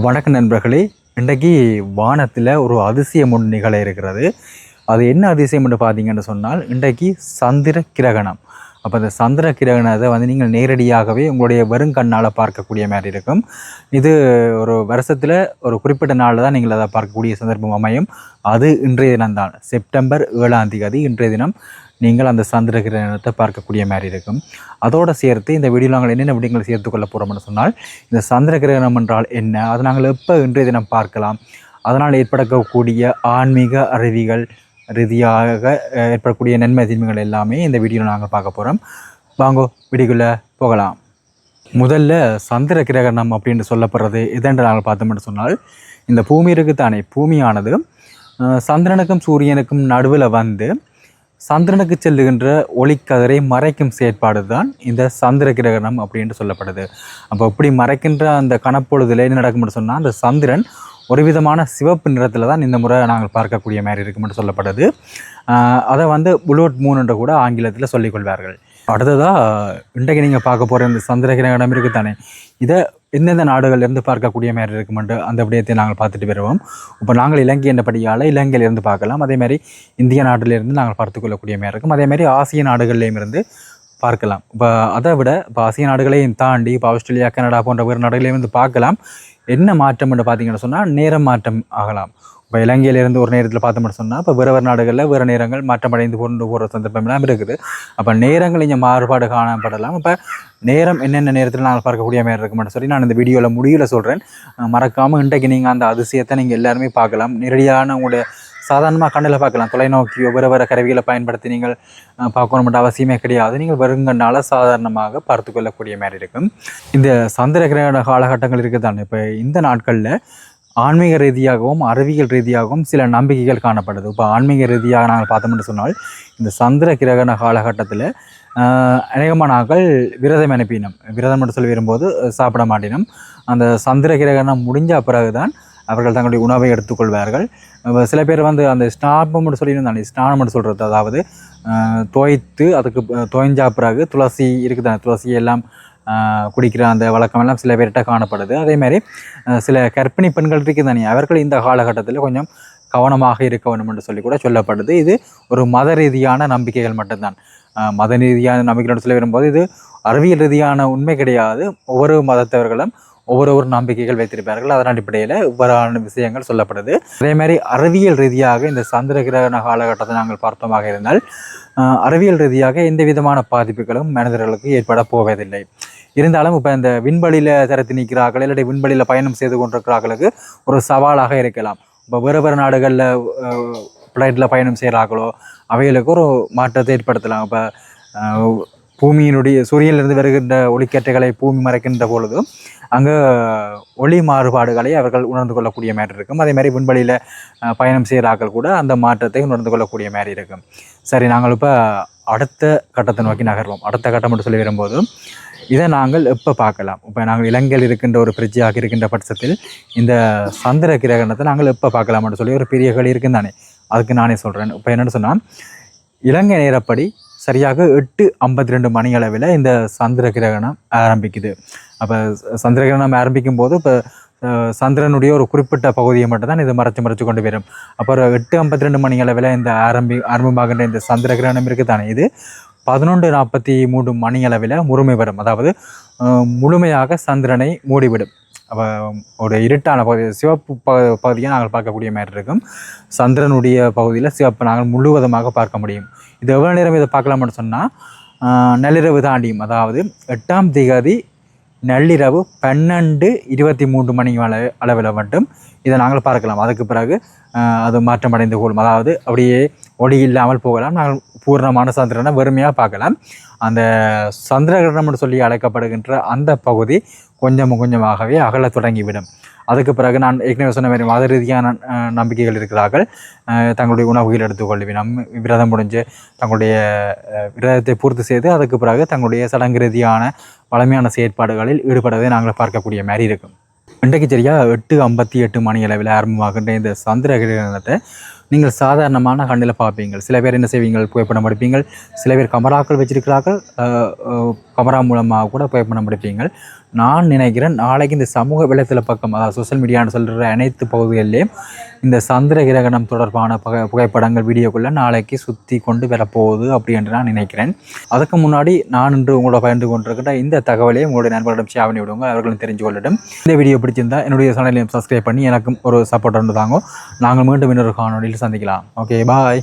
வணக்க நண்பர்களே இன்றைக்கு வானத்தில் ஒரு அதிசயம் ஒன்று நிகழ இருக்கிறது. அது என்ன அதிசயம் என்று பார்த்தீங்கன்னு சொன்னால் இன்றைக்கு சந்திர கிரகணம். அப்போ அந்த சந்திர கிரகணத்தை வந்து நீங்கள் நேரடியாகவே உங்களுடைய வெறுங்கண்ணால் பார்க்கக்கூடிய மாதிரி இருக்கும். இது ஒரு வருஷத்தில் ஒரு குறிப்பிட்ட நாளில் தான் நீங்கள் அதை பார்க்கக்கூடிய சந்தர்ப்பம் அமையும். அது இன்றைய தினம்தான். செப்டம்பர் ஏழாம் தேதி இன்றைய தினம். நீங்கள் அந்த சந்திர கிரகணத்தை பார்க்கக்கூடிய மாதிரி இருக்கும். அதோடு சேர்த்து இந்த வீடியோ நாங்கள் என்னென்ன விடயங்களை சேர்த்து கொள்ள போகிறோம்னு சொன்னால் இந்த சந்திர கிரகணம் என்றால் என்ன? அதை நாங்கள் எப்போ இன்றைய தினம் பார்க்கலாம்? அதனால் ஏற்படக்கூடிய ஆன்மீக அருவிகள் ரீதியாக ஏற்படக்கூடிய நன்மை தீமைகள் எல்லாமே இந்த வீடியோவில் நாங்கள் பார்க்க போகிறோம் வாங்கோ வீடியோக்குள்ளே போகலாம். முதல்ல சந்திர கிரகணம் அப்படின்னு சொல்லப்படுறது எதென்று நாங்கள் பார்த்தோம்னு சொன்னால் இந்த பூமி இருக்குத்தானே பூமியானது சந்திரனுக்கும் சூரியனுக்கும் நடுவில் வந்து சந்திரனுக்கு செல்லுகின்ற ஒளிக்கதிரை மறைக்கும் செயற்பாடு தான் இந்த சந்திர கிரகணம் அப்படின்ட்டு சொல்லப்படுது. அப்போ இப்படி மறைக்கின்ற அந்த கணப்பொழுதில் என்ன நடக்கும்னு சொன்னால் அந்த சந்திரன் ஒரு விதமான சிவப்பு நிறத்தில் தான் இந்த முறை நாங்கள் பார்க்கக்கூடிய மாதிரி இருக்கும்னு சொல்லப்படுது. அதை வந்து புலோட் மூன் என்று கூட ஆங்கிலத்தில் சொல்லிக்கொள்வார்கள் அடுத்ததாக இன்றைக்கு நீங்கள் பார்க்க போகிற இந்த சந்திர கிரகணம் இருக்குது தானே இதை எந்தெந்த நாடுகள்லேருந்து பார்க்கக்கூடிய மாதிரி இருக்குமென்று அந்த விடயத்தை நாங்கள் பார்த்துட்டு வருவோம். இப்போ நாங்கள் இலங்கை என்றபடியால் இலங்கையிலிருந்து பார்க்கலாம். அதே மாதிரி இந்திய நாட்டிலிருந்து நாங்கள் பார்த்துக்கொள்ளக்கூடிய மாதிரி இருக்கும். அதே மாதிரி ஆசிய நாடுகள்லேயும் இருந்து பார்க்கலாம். இப்போ அதை விட இப்போ ஆசிய நாடுகளையும் தாண்டி இப்போ ஆஸ்திரேலியா கனடா போன்ற வேறு நாடுகளையும் வந்து பார்க்கலாம். என்ன மாற்றம் என்று பார்த்தீங்கன்னு சொன்னால் நேரம் மாற்றம் ஆகலாம். இப்போ இலங்கையிலேருந்து ஒரு நேரத்தில் பார்த்தோம்னு சொன்னால் இப்போ வேறு வேறு நாடுகளில் வேறு நேரங்கள் மாற்றமடைந்து கொண்டு போகிற சந்தர்ப்பம்லாம் இருக்குது. அப்போ நேரங்கள் இங்கே மாறுபாடு காணப்படலாம். இப்போ நேரம் என்னென்ன நேரத்தில் நாங்கள் பார்க்கக்கூடிய மாதிரி இருக்குமென்னு சொல்லி நான் இந்த வீடியோவில் முடிவில் சொல்கிறேன் மறக்காமல் இன்றைக்கு நீங்கள் அந்த அதிசயத்தை நீங்கள் எல்லாருமே பார்க்கலாம். நேரடியான உங்களுடைய சாதாரணமாக கண்ணில் பார்க்கலாம். தொலைநோக்கியோ வேறு வேறு கருவிகளை பயன்படுத்தி நீங்கள் பார்க்கணும் பார்க்கணுமென்ற அவசியமே கிடையாது. நீங்கள் வெறுங்கண்ணால் சாதாரணமாக பார்த்து கொள்ளக்கூடிய மாதிரி இருக்கும். இந்த சந்திர கிரகண காலகட்டங்கள் இருக்குது தானே இப்போ இந்த நாட்களில் ஆன்மீக ரீதியாகவும் அறிவியல் ரீதியாகவும் சில நம்பிக்கைகள் காணப்படுது. இப்போ ஆன்மீக ரீதியாக நாங்கள் பார்த்தோம்னு சொன்னால் இந்த சந்திர கிரகண காலகட்டத்தில் அநேகமான நாங்கள் விரதம் அனுப்பினோம். விரதம் என்று சொல்லி வரும்போது சாப்பிட மாட்டினோம். அந்த சந்திர கிரகணம் முடிஞ்ச பிறகுதான் அவர்கள் தங்களுடைய உணவை எடுத்துக்கொள்வார்கள். சில பேர் வந்து அந்த ஸ்நாபம்னு சொல்லியிருந்தாங்க ஸ்நானம்னு சொல்கிறது அதாவது துவைத்து அதுக்கு துவைஞ்சா பிறகு துளசி இருக்குதானே துளசி எல்லாம் குடிக்கிற அந்த வழக்கமெல்லாம் சில பேர்கிட்ட காணப்படுது. அதே மாதிரி சில கர்ப்பிணி பெண்கள் இருக்குதானே அவர்கள் இந்த காலகட்டத்தில் கொஞ்சம் கவனமாக இருக்க வேண்டும் என்று சொல்லி கூட சொல்லப்படுது. இது ஒரு மத ரீதியான நம்பிக்கைகள் மட்டும்தான். மத ரீதியான நம்பிக்கைகள் சொல்லி வரும்போது இது அறிவியல் ரீதியான உண்மை கிடையாது. ஒவ்வொரு மதத்தவர்களும் ஒவ்வொரு ஒரு நம்பிக்கைகள் வைத்திருப்பார்கள். அதன் அடிப்படையில் இவ்வாறான விஷயங்கள் சொல்லப்படுது. அதே மாதிரி அறிவியல் ரீதியாக இந்த சந்திர கிரகண காலகட்டத்தை நாங்கள் பார்த்தோமாக இருந்தால் அறிவியல் ரீதியாக எந்த விதமான பாதிப்புகளும் மனிதர்களுக்கு ஏற்பட போவதில்லை. இருந்தாலும் இப்போ இந்த விண்வெளியில் திறத்து நிற்கிறார்கள் இல்லாட்டி விண்வெளியில் பயணம் செய்து கொண்டிருக்கிறார்களுக்கு ஒரு சவாலாக இருக்கலாம். இப்போ வேறு வேறு நாடுகளில் ஃப்ளைட்டில் பயணம் செய்கிறார்களோ அவைகளுக்கு ஒரு மாற்றத்தை ஏற்படுத்தலாம். இப்போ பூமியினுடைய சூரியனிலிருந்து வருகின்ற ஒளிக்கற்றைகளை பூமி மறைக்கின்ற பொழுது அங்கே ஒளி மாறுபாடுகளை அவர்கள் உணர்ந்து கொள்ளக்கூடிய மாதிரி இருக்கும். அதே மாதிரி விண்வெளியில் பயணம் செய்கிறார்கள் கூட அந்த மாற்றத்தை உணர்ந்து கொள்ளக்கூடிய மாதிரி இருக்கும். சரி நாங்கள் இப்போ அடுத்த கட்டத்தை நோக்கி நகர்வோம். அடுத்த கட்டம் என்று சொல்லி வரும்போது இதை நாங்கள் எப்போ பார்க்கலாம்? இப்போ நாங்கள் இலங்கையில் இருக்கின்ற ஒரு பிரிட்ஜாக இருக்கின்ற பட்சத்தில் இந்த சந்திர கிரகணத்தை நாங்கள் எப்போ பார்க்கலாம்னு சொல்லி ஒரு பெரிய கேள்வி இருக்குன்னு தானே? அதுக்கு நானே சொல்கிறேன் இப்போ என்னென்னு சொன்னால் இலங்கை நேரப்படி சரியாக எட்டு ஐம்பத்தி ரெண்டு மணி அளவில் இந்த சந்திர கிரகணம் ஆரம்பிக்குது. அப்போ சந்திர கிரகணம் ஆரம்பிக்கும் போது இப்போ சந்திரனுடைய ஒரு குறிப்பிட்ட பகுதியை மட்டும் தான் இது மறைச்சு மறைச்சு கொண்டு வரும். அப்புறம் எட்டு ஐம்பத்தி ரெண்டு மணி அளவில் இந்த ஆரம்பி ஆரம்பமாகின்ற இந்த சந்திர கிரகணம் இருக்குதானே இது பதினொன்று நாற்பத்தி மூன்று மணி அளவில் முழுமை வரும். அதாவது முழுமையாக சந்திரனை மூடிவிடும். அப்போ ஒரு இருட்டான பகுதி சிவப்பு ப பகுதியை நாங்கள் பார்க்கக்கூடிய மாதிரி இருக்கும். சந்திரனுடைய பகுதியில் சிவப்பு நாங்கள் முழுவதுமாக பார்க்க முடியும். இது எவ்வளோ நேரம் இதை பார்க்கலாம்னு சொன்னால் நள்ளிரவு தாண்டியும். அதாவது எட்டாம் திகதி நள்ளிரவு பன்னெண்டு இருபத்தி மூன்று மணி அளவு அளவில் மட்டும் இதை நாங்கள் பார்க்கலாம். அதுக்கு பிறகு அது மாற்றமடைந்து கொள்ளும். அதாவது அப்படியே ஒளி இல்லாமல் போகலாம். நாங்கள் பூர்ணமான சந்திரனை வெறுமையாக பார்க்கலாம். அந்த சந்திரகிரகணம்னு சொல்லி அழைக்கப்படுகின்ற அந்த பகுதி கொஞ்சம் கொஞ்சமாகவே அகலத் தொடங்கிவிடும். அதுக்கு பிறகு நான் ஏற்கனவே சொன்ன மாதிரி மத ரீதியான நம்பிக்கைகள் இருக்கிறார்கள். தங்களுடைய உணவுகள் எடுத்துக்கொள்வினம் விரதம் முடிஞ்சு தங்களுடைய விரதத்தை பூர்த்தி செய்து அதுக்கு பிறகு தங்களுடைய சடங்கு ரீதியான வளமையான செயற்பாடுகளில் ஈடுபடுவதை நாங்கள் பார்க்கக்கூடிய மாதிரி இருக்கும். இன்றைக்கு சரியா எட்டு ஐம்பத்தி எட்டு மணி அளவில் ஆரம்பமாகின்ற இந்த சந்திர கிரகணத்தை நீங்கள் சாதாரணமான கண்ணில் பார்ப்பீங்க சில பேர் என்ன செய்வீங்கள்? புகைப்படம் எடுப்பீங்கள். சில பேர் கமராக்கள் வச்சிருக்கிறார்கள். கமரா மூலமாக கூட புகைப்படம் எடுப்பீங்கள். நான் நினைக்கிறேன் நாளைக்கு இந்த சமூக வலைத்தள பக்கம் அதாவது சோஷியல் மீடியான்னு சொல்கிற அனைத்து பகுதிகளிலையும் இந்த சந்திர கிரகணம் தொடர்பான புகை புகைப்படங்கள் வீடியோக்குள்ளே நாளைக்கு சுற்றி கொண்டு வரப்போகுது அப்படி என்று நான் நினைக்கிறேன். அதுக்கு முன்னாடி நான் இன்று உங்களோட பகிர்ந்து கொண்டிருக்கிற இந்த தகவலையும் உங்களுடைய நண்பர்களிடம் ஷேர் பண்ணி விடுங்க. அவர்களும் தெரிஞ்சு கொள்ளட்டும். இந்த வீடியோ பிடிச்சிருந்தா என்னுடைய சேனலையும் சப்ஸ்கிரைப் பண்ணி எனக்கும் ஒரு சப்போர்ட் வந்து தாங்க. நாங்கள் மீண்டும் இன்னொரு காணொலியில் சந்திக்கலாம். Okay bye